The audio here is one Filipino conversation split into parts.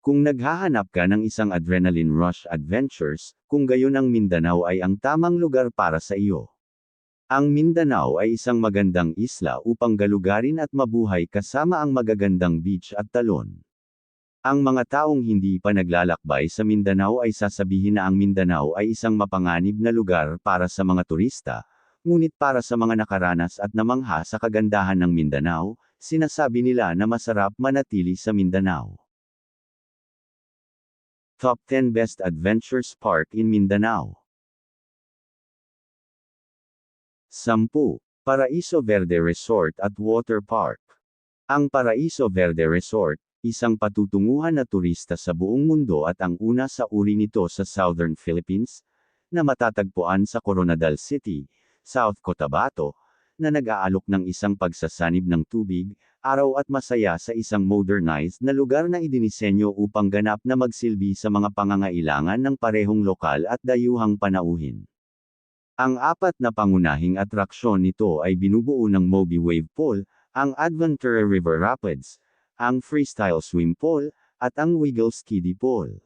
Kung naghahanap ka ng isang adrenaline rush adventures, kung gayon ang Mindanao ay ang tamang lugar para sa iyo. Ang Mindanao ay isang magandang isla upang galugarin at mabuhay kasama ang magagandang beach at talon. Ang mga taong hindi pa naglalakbay sa Mindanao ay sasabihin na ang Mindanao ay isang mapanganib na lugar para sa mga turista, ngunit para sa mga nakaranas at namangha sa kagandahan ng Mindanao, sinasabi nila na masarap manatili sa Mindanao. Top 10 Best Adventures Park in Mindanao 10. Paraiso Verde Resort at Water Park Ang Paraiso Verde Resort, isang patutunguhan na turista sa buong mundo at ang una sa uri nito sa Southern Philippines, na matatagpuan sa Coronadal City, South Cotabato, na nag-aalok ng isang pagsasanib ng tubig, araw at masaya sa isang modernized na lugar na idinisenyo upang ganap na magsilbi sa mga pangangailangan ng parehong lokal at dayuhang panauhin. Ang apat na pangunahing atraksyon nito ay binubuo ng Moby Wave Pool, ang Adventure River Rapids, ang Freestyle Swim Pool, at ang Wiggles Kiddie Pool.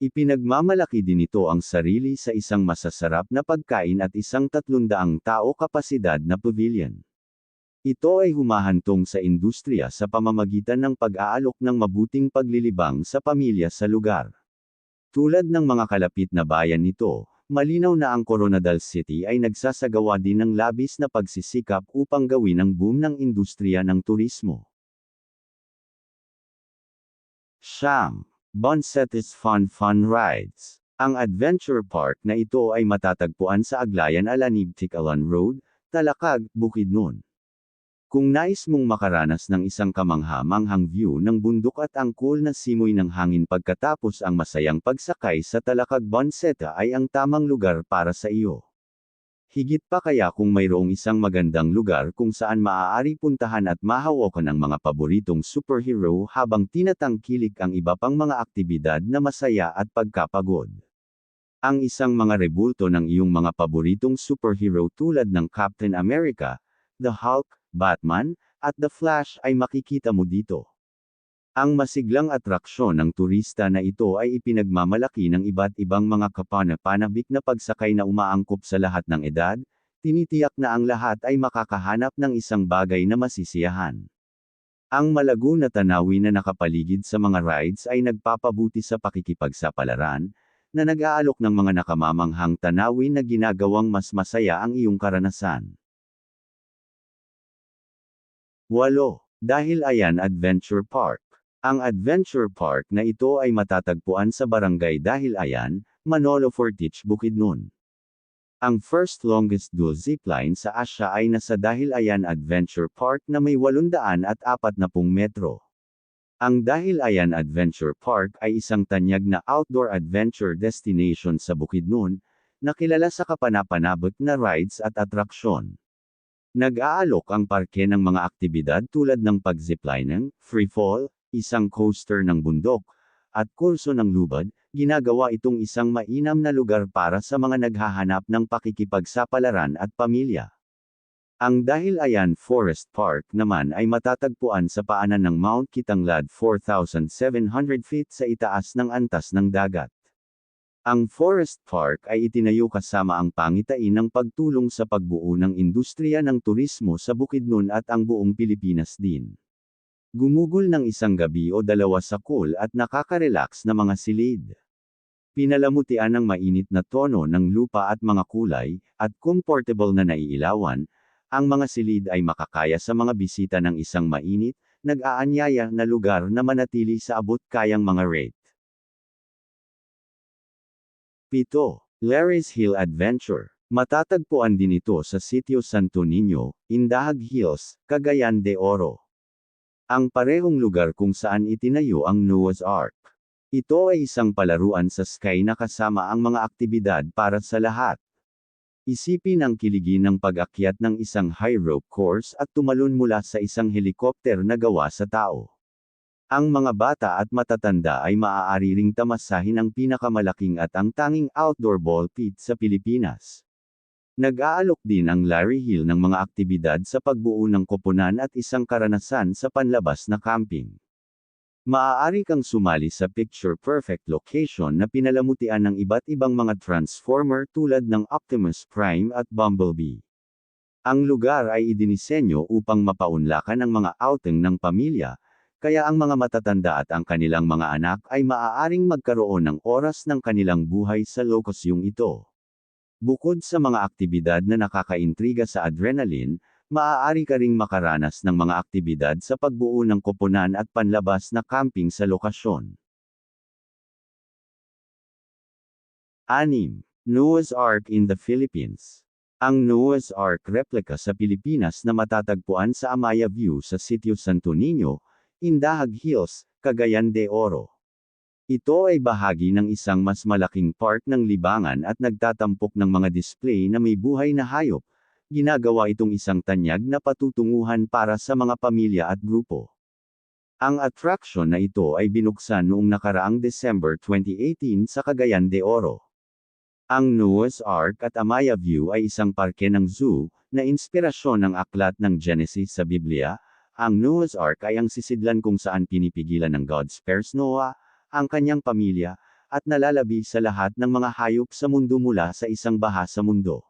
Ipinagmamalaki din ito ang sarili sa isang masasarap na pagkain at isang tatlundaang tao kapasidad na pavilion. Ito ay humahantong sa industriya sa pamamagitan ng pag-aalok ng mabuting paglilibang sa pamilya sa lugar. Tulad ng mga kalapit na bayan nito, malinaw na ang Coronadal City ay nagsasagawa din ng labis na pagsisikap upang gawin ang boom ng industriya ng turismo. Siyam. Bonsetes Fun Fun Rides. Ang adventure park na ito ay matatagpuan sa Aglayan Alanib Tikalan Road, Talakag, Bukidnon. Kung nais mong makaranas ng isang kamangha-manghang view ng bundok at ang cool na simoy ng hangin pagkatapos ang masayang pagsakay sa Talakag Bonseta ay ang tamang lugar para sa iyo. Higit pa kaya kung mayroong isang magandang lugar kung saan maaari puntahan at mahawakan ang mga paboritong superhero habang tinatangkilik ang iba pang mga aktibidad na masaya at pagkapagod. Ang isang mga rebulto ng iyong mga paboritong superhero tulad ng Captain America, The Hulk, Batman, at The Flash ay makikita mo dito. Ang masiglang atraksyon ng turista na ito ay ipinagmamalaki ng iba't ibang mga kapanapanabik na pagsakay na umaangkop sa lahat ng edad, tinitiyak na ang lahat ay makakahanap ng isang bagay na masisiyahan. Ang malago na tanawin na nakapaligid sa mga rides ay nagpapabuti sa pakikipagsapalaran, na nag-aalok ng mga nakamamanghang tanawin na ginagawang mas masaya ang iyong karanasan. 8. Dahil Ayan Adventure Park ang adventure park na ito ay matatagpuan sa barangay Dahil Ayan, Manolo Fortich Bukidnon. Ang first longest dual zipline sa Asia ay nasa Dahil Ayan Adventure Park na may 840 metro. Ang Dahil Ayan Adventure Park ay isang tanyag na outdoor adventure destination sa Bukidnon, na kilala sa kapanapanabot na rides at atraksyon. Nag-aalok ang parke ng mga aktibidad tulad ng pag-ziplining, free isang coaster ng bundok, at kurso ng lubad, ginagawa itong isang mainam na lugar para sa mga naghahanap ng pakikipagsapalaran at pamilya. Ang Dahil Ayan Forest Park naman ay matatagpuan sa paanan ng Mount Kitanglad 4,700 feet sa itaas ng antas ng dagat. Ang Forest Park ay itinayo kasama ang pangitain ng pagtulong sa pagbuo ng industriya ng turismo sa Bukidnon at ang buong Pilipinas din. Gumugol ng isang gabi o dalawa sa cool at nakaka-relax na mga silid. Pinalamutian ng mainit na tono ng lupa at mga kulay, at comfortable na naiilawan, ang mga silid ay makakaya sa mga bisita ng isang mainit, nag-aanyaya na lugar na manatili sa abot kayang mga rate. 7. Larry's Hill Adventure Matatagpuan din ito sa Sitio Santo Niño, Indahag Hills, Cagayan de Oro. Ang parehong lugar kung saan itinayo ang Noah's Ark. Ito ay isang palaruan sa sky na kasama ang mga aktibidad para sa lahat. Isipin ang kiligin ng pag-akyat ng isang high rope course at tumalon mula sa isang helikopter na gawa sa tao. Ang mga bata at matatanda ay maaari ring tamasahin ang pinakamalaking at ang tanging outdoor ball pit sa Pilipinas. Nag-aalok din ang Larry Hill ng mga aktibidad sa pagbuo ng koponan at isang karanasan sa panlabas na camping. Maaari kang sumali sa picture-perfect location na pinalamutian ng iba't ibang mga transformer tulad ng Optimus Prime at Bumblebee. Ang lugar ay idinisenyo upang mapaunlakan ang mga outing ng pamilya, kaya ang mga matatanda at ang kanilang mga anak ay maaaring magkaroon ng oras ng kanilang buhay sa lokosyong ito. Bukod sa mga aktibidad na nakakaintriga sa adrenaline, maaari ka ring makaranas ng mga aktibidad sa pagbuo ng koponan at panlabas na camping sa lokasyon. 6. Noah's Ark in the Philippines Ang Noah's Ark replica sa Pilipinas na matatagpuan sa Amaya View sa Sitio Santo Niño, Indahag Hills, Cagayan de Oro. Ito ay bahagi ng isang mas malaking park ng libangan at nagtatampok ng mga display na may buhay na hayop. Ginagawa itong isang tanyag na patutunguhan para sa mga pamilya at grupo. Ang attraction na ito ay binuksan noong nakaraang December 2018 sa Cagayan de Oro. Ang Noah's Ark at Amaya View ay isang parke ng zoo, na inspirasyon ng aklat ng Genesis sa Biblia, ang Noah's Ark ay ang sisidlan kung saan pinipigilan ng God spares Noah, ang kanyang pamilya, at nalalabi sa lahat ng mga hayop sa mundo mula sa isang baha sa mundo.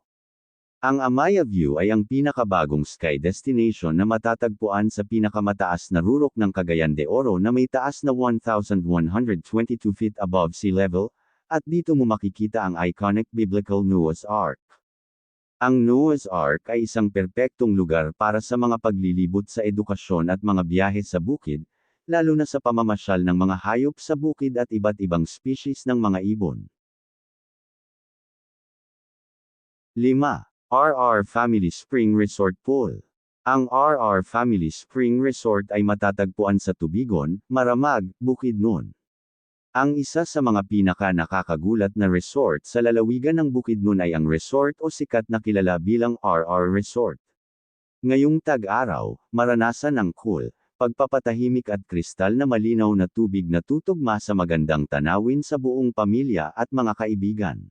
Ang Amaya View ay ang pinakabagong sky destination na matatagpuan sa pinakamataas na rurok ng Cagayan de Oro na may taas na 1,122 feet above sea level, at dito mo makikita ang iconic biblical Noah's Ark. Ang Noah's Ark ay isang perpektong lugar para sa mga paglilibot sa edukasyon at mga biyahe sa bukid, lalo na sa pamamasyal ng mga hayop sa bukid at iba't ibang species ng mga ibon. 5. RR Family Spring Resort Pool Ang RR Family Spring Resort ay matatagpuan sa Tubigon, Maramag, Bukidnon. Ang isa sa mga pinaka nakakagulat na resort sa lalawigan ng Bukidnon ay ang resort o sikat na kilala bilang RR Resort. Ngayong tag-araw, maranasan ang cool, pagpapatahimik at kristal na malinaw na tubig na tutugma sa magandang tanawin sa buong pamilya at mga kaibigan.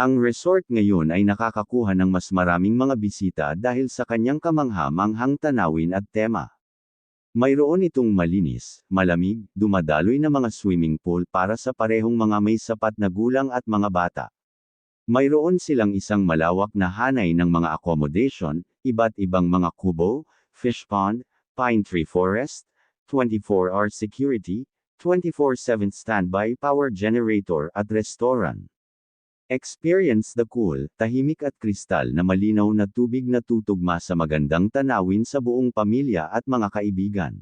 Ang resort ngayon ay nakakakuha ng mas maraming mga bisita dahil sa kanyang kamangha-manghang tanawin at tema. Mayroon itong malinis, malamig, dumadaloy na mga swimming pool para sa parehong mga may sapat na gulang at mga bata. Mayroon silang isang malawak na hanay ng mga accommodation, iba't ibang mga kubo, fish pond, pine tree forest, 24-hour security, 24-7 standby power generator at restaurant. Experience the cool, tahimik at kristal na malinaw na tubig na tutugma sa magandang tanawin sa buong pamilya at mga kaibigan.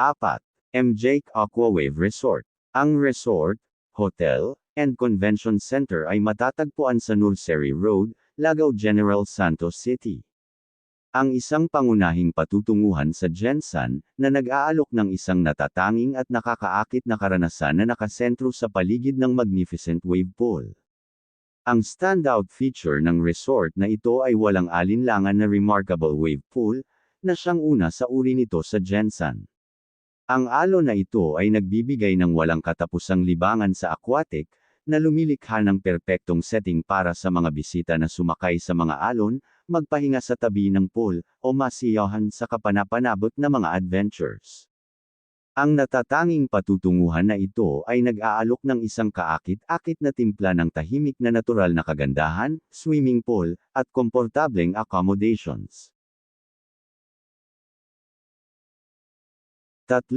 4. MJ Aquawave Resort. Ang resort, hotel, and convention center ay matatagpuan sa Nursery Road, Lagaw General Santos City. Ang isang pangunahing patutunguhan sa Jensan, na nag-aalok ng isang natatanging at nakakaakit na karanasan na nakasentro sa paligid ng magnificent wave pool. Ang standout feature ng resort na ito ay walang alinlangan na remarkable wave pool, na siyang una sa uri nito sa Jensan. Ang alo na ito ay nagbibigay ng walang katapusang libangan sa aquatic, na lumilikha ng perpektong setting para sa mga bisita na sumakay sa mga alon, magpahinga sa tabi ng pool, o masiyahan sa kapanapanabot na mga adventures. Ang natatanging patutunguhan na ito ay nag-aalok ng isang kaakit-akit na timpla ng tahimik na natural na kagandahan, swimming pool, at komportableng accommodations. 3.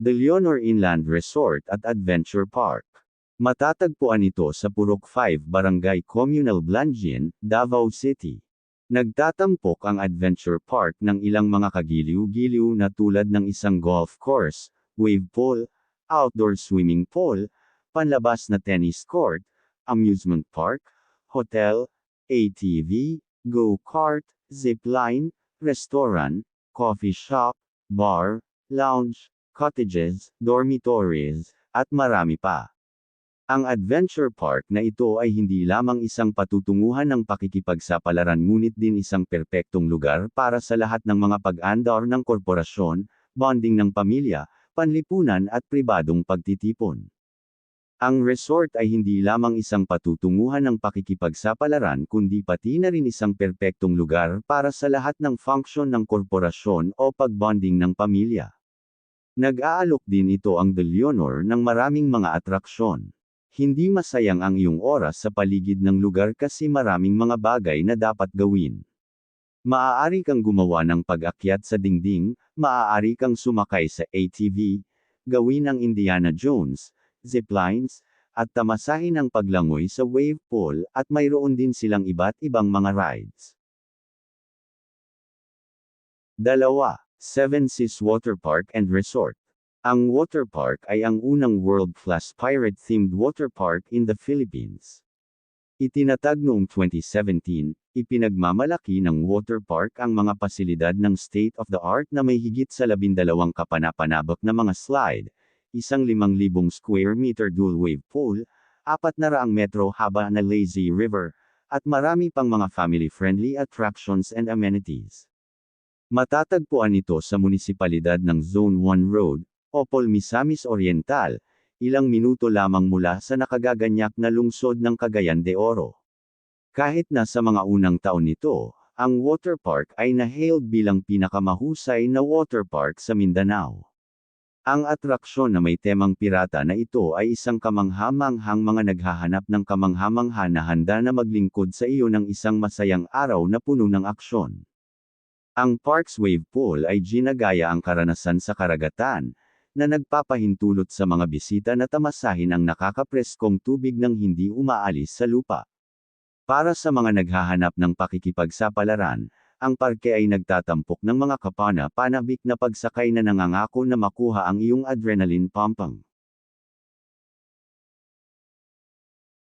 The Leonor Inland Resort at Adventure Park. Matatagpuan ito sa Purok 5 Barangay Communal Blangian, Davao City. Nagtatampok ang adventure park ng ilang mga kagiliw-giliw na tulad ng isang golf course, wave pool, outdoor swimming pool, panlabas na tennis court, amusement park, hotel, ATV, go-kart, zipline, restaurant, coffee shop, bar, lounge, cottages, dormitories, at marami pa. Ang adventure park na ito ay hindi lamang isang patutunguhan ng pakikipagsapalaran ngunit din isang perpektong lugar para sa lahat ng mga pag-andar ng korporasyon, bonding ng pamilya, panlipunan at pribadong pagtitipon. Ang resort ay hindi lamang isang patutunguhan ng pakikipagsapalaran kundi pati na rin isang perpektong lugar para sa lahat ng function ng korporasyon o pagbonding ng pamilya. Nag-aalok din ito ang De Leonor ng maraming mga atraksyon. Hindi masayang ang iyong oras sa paligid ng lugar kasi maraming mga bagay na dapat gawin. Maaari kang gumawa ng pag-akyat sa dingding, maaari kang sumakay sa ATV, gawin ang Indiana Jones, ziplines, at tamasahin ang paglangoy sa wave pool at mayroon din silang iba't ibang mga rides. Dalawa, Seven Seas Water Park and Resort. Ang water park ay ang unang world-class pirate-themed water park in the Philippines. Itinatag noong 2017, ipinagmamalaki ng water park ang mga pasilidad ng state-of-the-art na may higit sa labindalawang kapanapanabak na mga slide, isang limang libong square meter dual wave pool, apat na raang metro haba na lazy river, at marami pang mga family-friendly attractions and amenities. Matatagpuan ito sa munisipalidad ng Zone 1 Road, Opol Misamis Oriental, ilang minuto lamang mula sa nakagaganyak na lungsod ng Cagayan de Oro. Kahit na sa mga unang taon nito, ang water park ay na-hailed bilang pinakamahusay na water park sa Mindanao. Ang atraksyon na may temang pirata na ito ay isang kamanghamanghang mga naghahanap ng kamanghamangha na handa na maglingkod sa iyo ng isang masayang araw na puno ng aksyon. Ang Parks Wave Pool ay ginagaya ang karanasan sa karagatan, na nagpapahintulot sa mga bisita na tamasahin ang nakakapreskong tubig nang hindi umaalis sa lupa. Para sa mga naghahanap ng pakikipagsapalaran, ang parke ay nagtatampok ng mga kapana-panabik na pagsakay na nangangako na makuha ang iyong adrenaline pumping.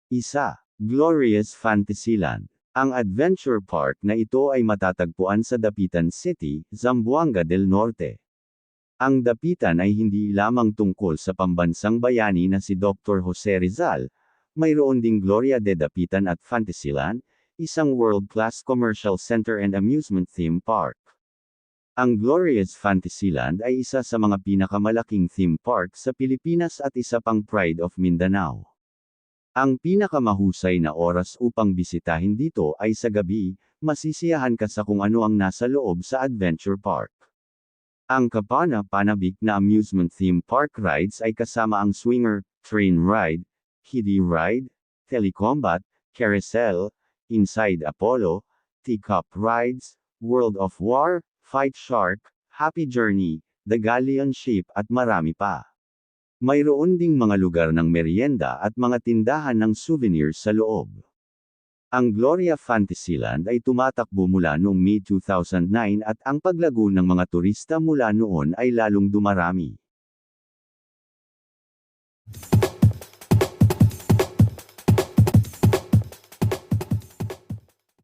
Isa, Glorious Fantasyland. Ang adventure park na ito ay matatagpuan sa Dapitan City, Zamboanga del Norte. Ang dapitan ay hindi lamang tungkol sa pambansang bayani na si Dr. Jose Rizal, mayroon ding Gloria de Dapitan at Fantasyland, isang world-class commercial center and amusement theme park. Ang Glorious Fantasyland ay isa sa mga pinakamalaking theme park sa Pilipinas at isa pang Pride of Mindanao. Ang pinakamahusay na oras upang bisitahin dito ay sa gabi, masisiyahan ka sa kung ano ang nasa loob sa adventure park. Ang kapana-panabik na amusement theme park rides ay kasama ang swinger, train ride, kiddie ride, telecombat, carousel, inside Apollo, teacup rides, World of War, Fight Shark, Happy Journey, The Galleon Ship at marami pa. Mayroon ding mga lugar ng merienda at mga tindahan ng souvenirs sa loob. Ang Gloria Fantasyland ay tumatakbo mula noong May 2009 at ang paglago ng mga turista mula noon ay lalong dumarami.